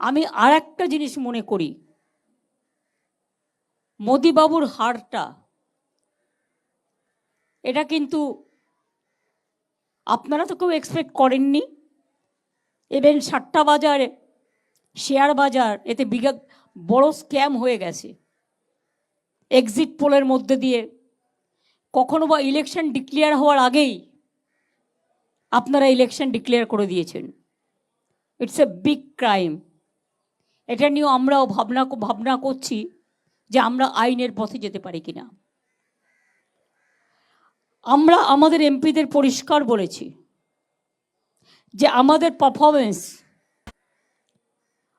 আমি আর একটা জিনিস মনে করি। মোদিবাবুর হারটা। এটা কিন্তু আপনারা তো কেউ এক্সপেক্ট করেননি। এবেন সাতটা বাজারে, শেয়ার বাজার, এতে বিঘা বড় স্ক্যাম হয়ে গেছে। এক্সিট পোলের মধ্যে দিয়ে। কখনো বা ইলেকশন ডিক্লেয়ার হওয়ার আগেই আপনারা ইলেকশন ডিক্লেয়ার করে দিয়েছেন। ইটস এ বিগ ক্রাইম এটা নিয়েও আমরাও ভাবনা ভাবনা করছি যে আমরা আইনের পথে যেতে পারি কিনা। আমরা আমাদের এমপিদের পরিষ্কার বলেছি যে আমাদের পারফরমেন্স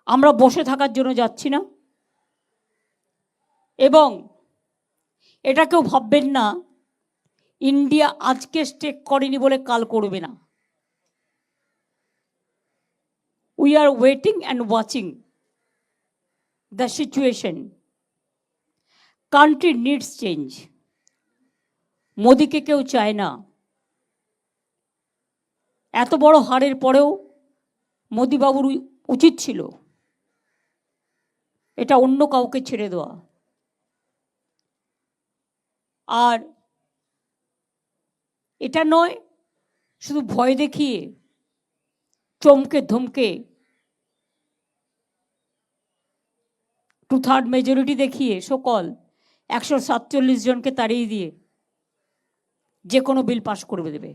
আমরা বসে থাকার জন্য যাচ্ছি না। এবং এটা কেউ ভাববেন না, ইন্ডিয়া আজকে স্টেক করেনি বলে কাল করবে না। We are waiting and watching the situation country needs change মোদিকে কেউ চায় না। এত বড় হারের পরেও মোদিবাবুর উচিত ছিল এটা অন্য কাউকে ছেড়ে দেওয়া। আর এটা নয়, শুধু ভয় দেখিয়ে চমকে ধমকে টু থার্ড মেজরিটি দেখিয়ে সকল একশো সাতচল্লিশ জনকে তাড়িয়ে দিয়ে যে কোনো বিল পাশ করবে দেবে।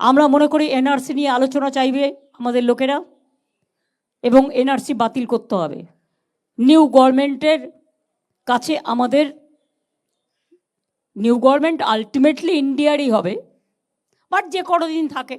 আমরা মনে করি এনআরসি নিয়ে আলোচনা চাইবে আমাদের লোকেরা এবং এনআরসি বাতিল করতে হবে। নিউ গভর্নমেন্টের কাছে আমাদের নিউ গভর্নমেন্ট আলটিমেটলি ইন্ডিয়ারই হবে বাট যে কোনো দিন থাকে